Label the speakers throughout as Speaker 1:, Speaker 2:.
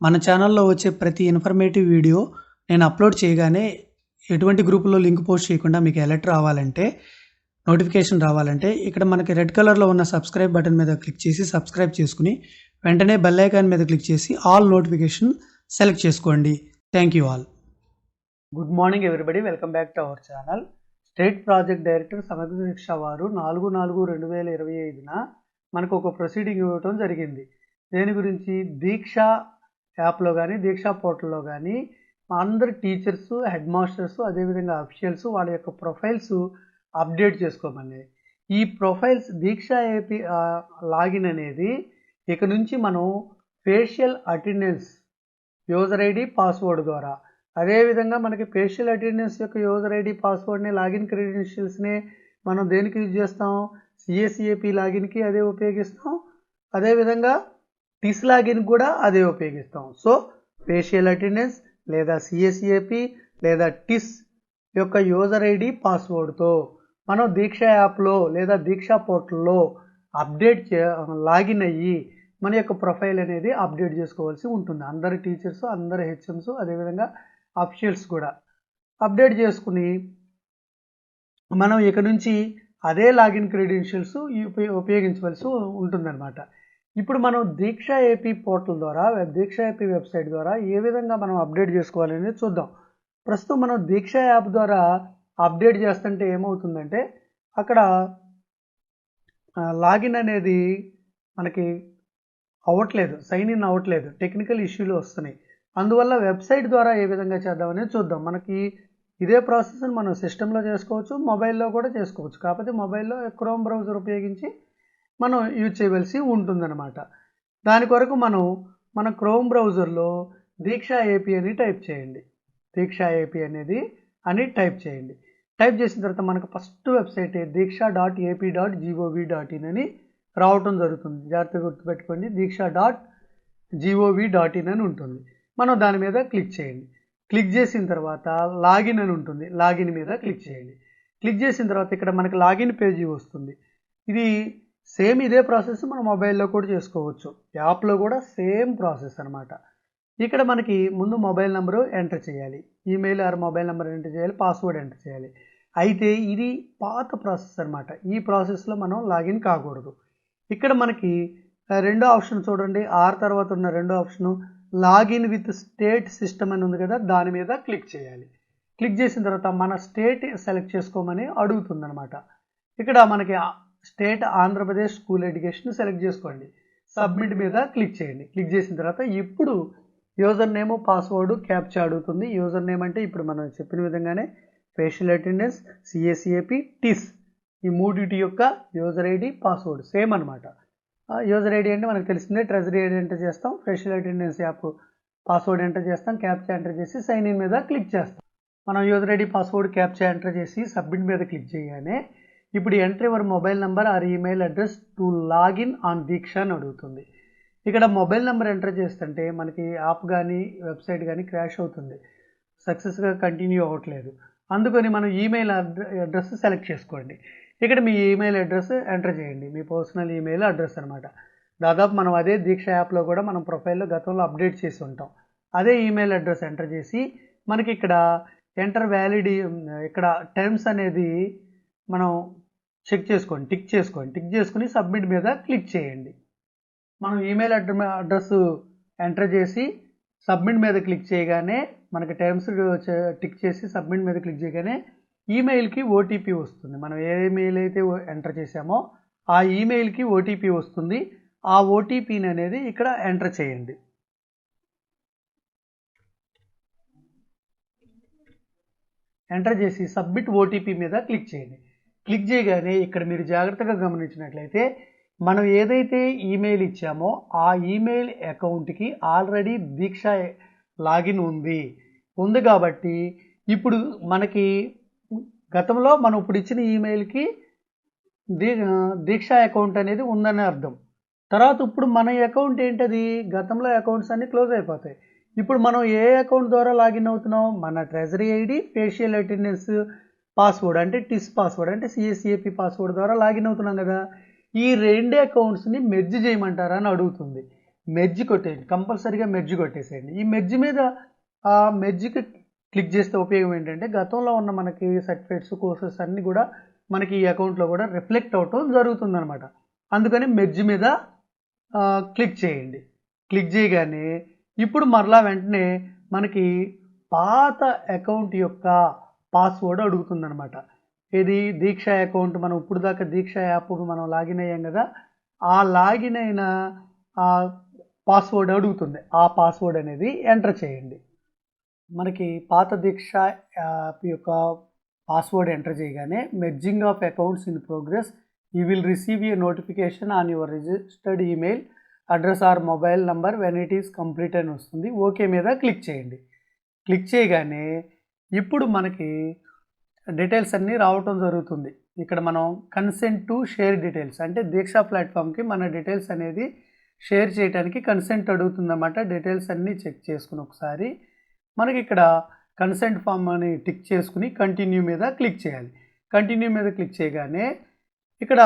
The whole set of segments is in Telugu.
Speaker 1: మన ఛానల్లో వచ్చే ప్రతి ఇన్ఫర్మేటివ్ వీడియో నేను అప్లోడ్ చేయగానే ఎటువంటి గ్రూపులో లింక్ పోస్ట్ చేయకుండా మీకు అలర్ట్ రావాలంటే నోటిఫికేషన్ రావాలంటే ఇక్కడ మనకి రెడ్ కలర్లో ఉన్న సబ్స్క్రైబ్ బటన్ మీద క్లిక్ చేసి సబ్స్క్రైబ్ చేసుకుని వెంటనే బెల్ ఐకాన్ మీద క్లిక్ చేసి ఆల్ నోటిఫికేషన్ సెలెక్ట్ చేసుకోండి. Thank you all good morning everybody welcome back to our channel state project director Samagra Shiksha వారు నాలుగు నాలుగు రెండు వేల ఇరవై ఐదున మనకు ఒక ప్రొసీడింగ్ ఇవ్వటం జరిగింది. దేని గురించి? దీక్ష యాప్లో కానీ దీక్షా పోర్టల్లో కానీ అందరు టీచర్స్ హెడ్ మాస్టర్స్ అదేవిధంగా అఫీషియల్స్ వాళ్ళ యొక్క ప్రొఫైల్స్ అప్డేట్ చేసుకోమని ఈ ప్రొఫైల్స్ దీక్ష ఏపీ లాగిన్ అనేది ఇక నుంచి మనం facial attendance user ID password ద్వారా. అదేవిధంగా మనకి ఫేషియల్ అటెండెన్స్ యొక్క యూజర్ ఐడి పాస్వర్డ్ని లాగిన్ క్రెడెన్షియల్స్ని మనం దేనికి యూజ్ చేస్తాం? సిఎస్ఈఏపి లాగిన్కి అదే ఉపయోగిస్తాం. అదేవిధంగా టిస్లాగిన్ కూడా అదే ఉపయోగిస్తాం. సో ఫేషియల్ అటెండెన్స్ లేదా సిఎస్ఈఏపి లేదా టిస్ యొక్క యూజర్ ఐడి పాస్వర్డ్తో మనం దీక్ష యాప్లో లేదా దీక్ష పోర్టల్లో అప్డేట్ చే లాగిన్ అయ్యి మన యొక్క ప్రొఫైల్ అనేది అప్డేట్ చేసుకోవాల్సి ఉంటుంది. అందరి టీచర్స్ అందరి హెచ్ఎంస్ అదేవిధంగా అఫీషియల్స్ కూడా. అప్డేట్ చేసుకుని మనం ఇక నుంచి అదే లాగిన్ క్రెడెన్షియల్స్ ఉపయోగించవలసి ఉంటుందన్నమాట. ఇప్పుడు మనం దీక్ష ఏపీ పోర్టల్ ద్వారా దీక్ష ఏపీ వెబ్సైట్ ద్వారా ఏ విధంగా మనం అప్డేట్ చేసుకోవాలనేది చూద్దాం. ప్రస్తుతం మనం దీక్ష యాప్ ద్వారా అప్డేట్ చేస్తుంటే ఏమవుతుందంటే అక్కడ లాగిన్ అనేది మనకి అవ్వట్లేదు సైన్ ఇన్ అవ్వట్లేదు టెక్నికల్ ఇష్యూలు వస్తున్నాయి. అందువల్ల వెబ్సైట్ ద్వారా ఏ విధంగా చేద్దామనేది చూద్దాం. మనకి ఇదే ప్రాసెస్ని మనం సిస్టంలో చేసుకోవచ్చు మొబైల్లో కూడా చేసుకోవచ్చు. కాకపోతే మొబైల్లో క్రోమ్ బ్రౌజర్ ఉపయోగించి మనం యూజ్ చేయవలసి ఉంటుందన్నమాట. దాని కొరకు మనం మన క్రోమ్ బ్రౌజర్లో దీక్ష ఏపీ అని టైప్ చేయండి. దీక్ష ఏపీ అనేది అని టైప్ చేయండి. టైప్ చేసిన తర్వాత మనకు first website Diksha dot AP dot GOV dot in అని రావటం జరుగుతుంది. జాగ్రత్తగా గుర్తుపెట్టుకోండి. Diksha dot GOV dot in అని ఉంటుంది. మనం దాని మీద క్లిక్ చేయండి. క్లిక్ చేసిన తర్వాత లాగిన్ అని ఉంటుంది. లాగిన్ మీద క్లిక్ చేయండి. క్లిక్ చేసిన తర్వాత ఇక్కడ మనకి లాగిన్ పేజీ వస్తుంది. ఇది సేమ్ ఇదే ప్రాసెస్ మన మొబైల్లో కూడా చేసుకోవచ్చు. యాప్లో కూడా సేమ్ ప్రాసెస్ అనమాట ఇక్కడ మనకి ముందు మొబైల్ నెంబరు ఎంటర్ చేయాలి. Email or mobile number enter చేయాలి పాస్వర్డ్ ఎంటర్ చేయాలి. అయితే ఇది పాత ప్రాసెస్ అనమాట ఈ ప్రాసెస్లో మనం లాగిన్ కాకూడదు. ఇక్కడ మనకి రెండో ఆప్షన్ చూడండి. ఆర్ తర్వాత ఉన్న రెండో option login with state system అని ఉంది కదా దాని మీద క్లిక్ చేయాలి. క్లిక్ చేసిన తర్వాత మన స్టేట్ సెలెక్ట్ చేసుకోమని అడుగుతుంది అనమాట ఇక్కడ మనకి state Andhra Pradesh school education select చేసుకోండి. సబ్మిట్ మీద క్లిక్ చేయండి. క్లిక్ చేసిన తర్వాత ఇప్పుడు యూజర్ నేమ్ పాస్వర్డ్ క్యాప్చా అడుగుతుంది. యూజర్ నేమ్ అంటే ఇప్పుడు మనం చెప్పిన విధంగానే ఫేషియల్ అటెండెన్స్ సిఎస్సిఏపి టిస్ ఈ మూడిటి యొక్క యూజర్ ఐడి పాస్వర్డ్ సేమ్ అనమాట యూజర్ ఐడి అంటే మనకు తెలిసిందే ట్రెజరీ ఐడి ఎంటర్ చేస్తాం facial attendance app password enter చేస్తాం క్యాప్చా ఎంటర్ చేసి సైన్ ఇన్ మీద క్లిక్ చేస్తాం. మనం user ID password captcha enter చేసి సబ్మిట్ మీద క్లిక్ చేయగానే ఇప్పుడు enter your mobile number or email address to login on Diksha అని అడుగుతుంది. ఇక్కడ మొబైల్ నెంబర్ ఎంటర్ చేస్తుంటే మనకి యాప్ కానీ వెబ్సైట్ కానీ క్రాష్ అవుతుంది. సక్సెస్గా కంటిన్యూ అవ్వట్లేదు. అందుకని మనం ఈమెయిల్ అడ్రస్ సెలెక్ట్ చేసుకోండి. ఇక్కడ మీ ఈమెయిల్ అడ్రస్ ఎంటర్ చేయండి. మీ పర్సనల్ ఈమెయిల్ అడ్రస్ అనమాట దాదాపు మనం అదే దీక్ష యాప్లో కూడా మనం ప్రొఫైల్లో గతంలో అప్డేట్ చేసి ఉంటాం. అదే ఈమెయిల్ అడ్రస్ ఎంటర్ చేసి మనకి ఇక్కడ ఎంటర్ వ్యాలిడీ ఇక్కడ టర్మ్స్ అనేది మనం చెక్ చేసుకోండి టిక్ చేసుకోండి. టిక్ చేసుకుని సబ్మిట్ మీద క్లిక్ చేయండి. మనం ఈమెయిల్ అడ్రస్ ఎంటర్ చేసి సబ్మిట్ మీద క్లిక్ చేయగానే మనకి టర్మ్స్ టిక్ చేసి సబ్మిట్ మీద క్లిక్ చేయగానే ఈమెయిల్కి ఓటీపీ వస్తుంది. మనం ఏ ఈమెయిల్ అయితే ఎంటర్ చేసామో ఆ ఈమెయిల్కి ఓటీపీ వస్తుంది. ఆ ఓటీపీని అనేది ఇక్కడ ఎంటర్ చేయండి. ఎంటర్ చేసి సబ్మిట్ ఓటీపీ మీద క్లిక్ చేయండి. క్లిక్ చేయగానే ఇక్కడ మీరు జాగ్రత్తగా గమనించినట్లయితే మనం ఏదైతే ఈమెయిల్ ఇచ్చామో ఆ ఈమెయిల్ అకౌంట్కి ఆల్రెడీ దీక్ష లాగిన్ ఉంది. ఉంది కాబట్టి ఇప్పుడు మనకి గతంలో మనం ఇప్పుడు ఇచ్చిన ఈమెయిల్కి దీ దీక్ష అకౌంట్ అనేది ఉందని అర్థం. తర్వాత ఇప్పుడు మన అకౌంట్ ఏంటది? గతంలో అకౌంట్స్ అన్నీ క్లోజ్ అయిపోతాయి. ఇప్పుడు మనం ఏ అకౌంట్ ద్వారా లాగిన్ అవుతున్నాం? మన treasury ID facial attendance password అంటే టిస్ పాస్వర్డ్ అంటే సిఎస్సిఏపి పాస్వర్డ్ ద్వారా లాగిన్ అవుతున్నాం కదా. ఈ రెండు అకౌంట్స్ని మెర్జ్ చేయమంటారా అని అడుగుతుంది. మెర్జ్ కొట్టేయండి కంపల్సరీగా మెర్జ్ కొట్టేసేయండి. ఈ మెర్జ్ మీద ఆ మెర్జ్కి క్లిక్ చేస్తే ఉపయోగం ఏంటంటే గతంలో ఉన్న మనకి సర్టిఫికేట్స్ కోర్సెస్ అన్నీ కూడా మనకి ఈ అకౌంట్లో కూడా రిఫ్లెక్ట్ అవటం జరుగుతుందనమాట అందుకని మెర్జ్ మీద క్లిక్ చేయండి. క్లిక్ చేయగానే ఇప్పుడు మరలా వెంటనే మనకి పాత అకౌంట్ యొక్క పాస్వర్డ్ అడుగుతుందనమాట ఇది దీక్ష అకౌంట్ మనం ఇప్పుడు దాకా దీక్ష యాప్ మనం లాగిన్ అయ్యాం కదా ఆ లాగిన్ అయిన ఆ పాస్వర్డ్ అడుగుతుంది. ఆ పాస్వర్డ్ అనేది ఎంటర్ చేయండి. మనకి పాత దీక్ష యాప్ యొక్క పాస్వర్డ్ ఎంటర్ చేయగానే merging of accounts in progress you will receive a notification on your registered email address or mobile number when it is complete అని వస్తుంది. ఓకే మీద క్లిక్ చేయండి. క్లిక్ చేయగానే ఇప్పుడు మనకి డీటెయిల్స్ అన్నీ రావటం జరుగుతుంది. ఇక్కడ మనం కన్సెంట్ టు షేర్ డీటెయిల్స్ అంటే దీక్ష ప్లాట్ఫామ్కి మన డీటెయిల్స్ అనేది షేర్ చేయడానికి కన్సెంట్ అడుగుతుందన్నమాట. డీటెయిల్స్ అన్నీ చెక్ చేసుకుని ఒకసారి మనకి ఇక్కడ కన్సెంట్ ఫామ్ అని టిక్ చేసుకుని కంటిన్యూ మీద క్లిక్ చేయాలి. కంటిన్యూ మీద క్లిక్ చేయగానే ఇక్కడ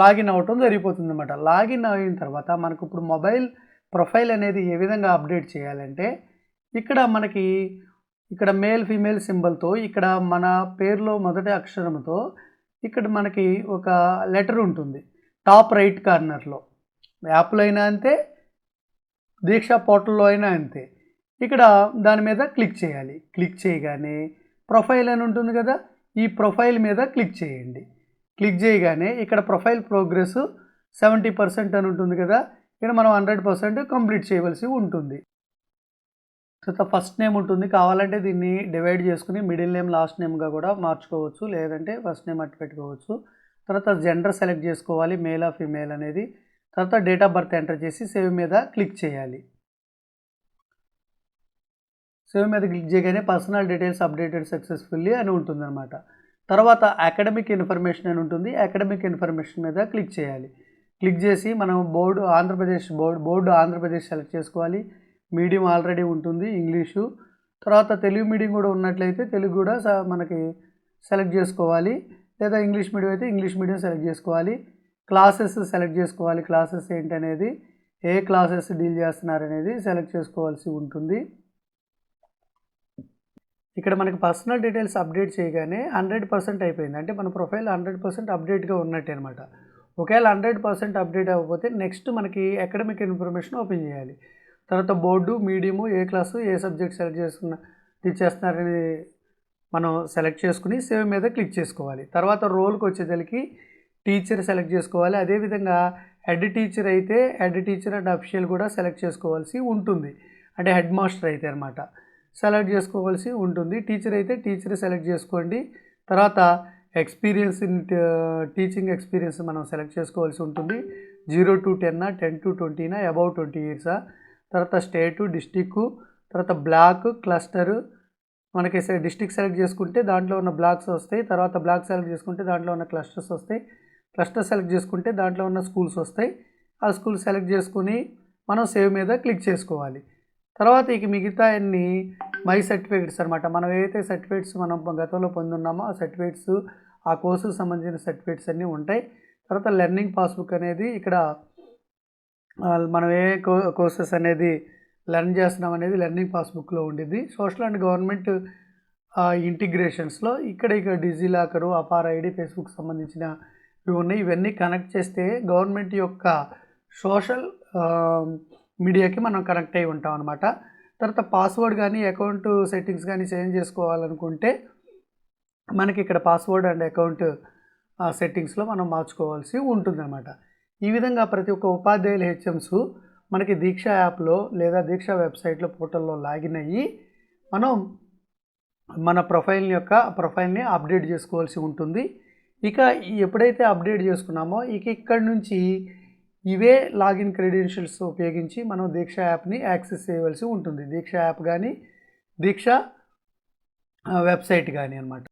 Speaker 1: లాగిన్ అవ్వటం జరిగిపోతుంది అనమాట లాగిన్ అయిన తర్వాత మనకు ఇప్పుడు మొబైల్ ప్రొఫైల్ అనేది ఏ విధంగా అప్డేట్ చేయాలంటే ఇక్కడ మనకి ఇక్కడ మేల్ ఫీమేల్ సింబల్తో ఇక్కడ మన పేరులో మొదటి అక్షరంతో ఇక్కడ మనకి ఒక లెటర్ ఉంటుంది. టాప్ రైట్ కార్నర్లో. యాప్లో అయినా అంతే దీక్షా పోర్టల్లో అయినా అంతే. ఇక్కడ దాని మీద క్లిక్ చేయాలి. క్లిక్ చేయగానే ప్రొఫైల్ అని ఉంటుంది కదా ఈ ప్రొఫైల్ మీద క్లిక్ చేయండి. క్లిక్ చేయగానే ఇక్కడ ప్రొఫైల్ ప్రోగ్రెస్ సెవెంటీ పర్సెంట్ అని ఉంటుంది కదా ఇక్కడ మనం హండ్రెడ్ పర్సెంట్ కంప్లీట్ చేయవలసి ఉంటుంది. తర్వాత ఫస్ట్ నేమ్ ఉంటుంది. కావాలంటే దీన్ని డివైడ్ చేసుకుని మిడిల్ నేమ్ లాస్ట్ నేమ్గా కూడా మార్చుకోవచ్చు. లేదంటే ఫస్ట్ నేమ్ అట్టు పెట్టుకోవచ్చు. తర్వాత జెండర్ సెలెక్ట్ చేసుకోవాలి. మేల్ ఆ ఫీమేల్ అనేది. తర్వాత డేట్ ఆఫ్ బర్త్ ఎంటర్ చేసి సేవ్ మీద క్లిక్ చేయాలి. సేవ్ మీద క్లిక్ చేయగానే పర్సనల్ డీటెయిల్స్ అప్డేటెడ్ సక్సెస్ఫుల్లీ అని ఉంటుందన్నమాట. తర్వాత అకాడమిక్ ఇన్ఫర్మేషన్ అని ఉంటుంది. అకాడమిక్ ఇన్ఫర్మేషన్ మీద క్లిక్ చేయాలి. క్లిక్ చేసి మనం board Andhra Pradesh board board Andhra Pradesh select చేసుకోవాలి. మీడియం ఆల్రెడీ ఉంటుంది ఇంగ్లీషు. తర్వాత తెలుగు మీడియం కూడా ఉన్నట్లయితే తెలుగు కూడా స- మనకి సెలెక్ట్ చేసుకోవాలి. లేదా ఇంగ్లీష్ మీడియం అయితే ఇంగ్లీష్ మీడియం సెలెక్ట్ చేసుకోవాలి. క్లాసెస్ సెలెక్ట్ చేసుకోవాలి. క్లాసెస్ ఏంటనేది ఏ క్లాసెస్ డీల్ చేస్తున్నారు అనేది సెలెక్ట్ చేసుకోవాల్సి ఉంటుంది. ఇక్కడ మనకి పర్సనల్ డీటెయిల్స్ అప్డేట్ చేయగానే హండ్రెడ్ పర్సెంట్ అయిపోయింది. అంటే మన ప్రొఫైల్ హండ్రెడ్ పర్సెంట్ అప్డేట్గా ఉన్నట్టే అనమాట ఒకవేళ హండ్రెడ్ పర్సెంట్ అప్డేట్ అవ్వకపోతే నెక్స్ట్ మనకి అకాడమిక్ ఇన్ఫర్మేషన్ ఓపెన్ చేయాలి. తర్వాత బోర్డు మీడియము ఏ క్లాసు ఏ సబ్జెక్ట్ సెలెక్ట్ చేసుకున్న టీచ్ చేస్తున్నారని మనం సెలెక్ట్ చేసుకుని సేవ్ మీద క్లిక్ చేసుకోవాలి. తర్వాత రోల్కి వచ్చేసరికి టీచర్ సెలెక్ట్ చేసుకోవాలి. అదేవిధంగా హెడ్ టీచర్ అయితే హెడ్ టీచర్ అండ్ అఫిషియల్ కూడా సెలెక్ట్ చేసుకోవాల్సి ఉంటుంది. అంటే హెడ్ మాస్టర్ అయితే అనమాట సెలెక్ట్ చేసుకోవాల్సి ఉంటుంది. టీచర్ అయితే టీచర్ సెలెక్ట్ చేసుకోండి. తర్వాత ఎక్స్పీరియన్స్ ఇన్ టీచింగ్ ఎక్స్పీరియన్స్ మనం సెలెక్ట్ చేసుకోవాల్సి ఉంటుంది. జీరో టు టెన్నా టెన్ టు ట్వంటీనా అబౌవ్ ట్వంటీ ఇయర్సా తర్వాత స్టేటు డిస్టిక్ తర్వాత బ్లాక్ క్లస్టర్ మనకి డిస్టిక్ సెలెక్ట్ చేసుకుంటే దాంట్లో ఉన్న బ్లాక్స్ వస్తాయి. తర్వాత బ్లాక్ సెలెక్ట్ చేసుకుంటే దాంట్లో ఉన్న క్లస్టర్స్ వస్తాయి. క్లస్టర్ సెలెక్ట్ చేసుకుంటే దాంట్లో ఉన్న స్కూల్స్ వస్తాయి. ఆ స్కూల్ సెలెక్ట్ చేసుకుని మనం సేవ్ మీద క్లిక్ చేసుకోవాలి. తర్వాత ఇక మిగతా అన్ని మై సర్టిఫికేట్స్ అనమాట మనం ఏదైతే సర్టిఫికేట్స్ మనం గతంలో పొందున్నామో ఆ సర్టిఫికేట్స్ ఆ కోర్సుకు సంబంధించిన సర్టిఫికేట్స్ అన్నీ ఉంటాయి. తర్వాత లెర్నింగ్ పాస్బుక్ అనేది ఇక్కడ మనం ఏ కో కోర్సెస్ అనేది లెర్న్ చేస్తున్నాం అనేది లెర్నింగ్ పాస్బుక్లో ఉండేది సోషల్ అండ్ గవర్నమెంట్ ఇంటిగ్రేషన్స్లో ఇక్కడ ఇక DigiLocker APAAR ID Facebook సంబంధించిన ఇవి ఉన్నాయి. ఇవన్నీ కనెక్ట్ చేస్తే గవర్నమెంట్ యొక్క సోషల్ మీడియాకి మనం కనెక్ట్ అయి ఉంటాం అనమాట తర్వాత పాస్వర్డ్ కానీ అకౌంట్ సెట్టింగ్స్ కానీ చేంజ్ చేసుకోవాలనుకుంటే మనకి ఇక్కడ పాస్వర్డ్ అండ్ అకౌంట్ సెట్టింగ్స్లో మనం మార్చుకోవాల్సి ఉంటుందన్నమాట. ఈ విధంగా ప్రతి ఒక్క ఉపాధ్యాయుల హెచ్ఎంస్ మనకి దీక్ష యాప్లో లేదా దీక్ష వెబ్సైట్లో పోర్టల్లో లాగిన్ అయ్యి మనం మన ప్రొఫైల్ యొక్క ప్రొఫైల్ని అప్డేట్ చేసుకోవాల్సి ఉంటుంది. ఇక ఎప్పుడైతే అప్డేట్ చేసుకున్నామో ఇక ఇక్కడ నుంచి ఇవే లాగిన్ క్రెడెన్షియల్స్ ఉపయోగించి మనం దీక్ష యాప్ని యాక్సెస్ చేయవలసి ఉంటుంది. దీక్ష యాప్ కానీ దీక్ష వెబ్సైట్ కానీ అన్నమాట.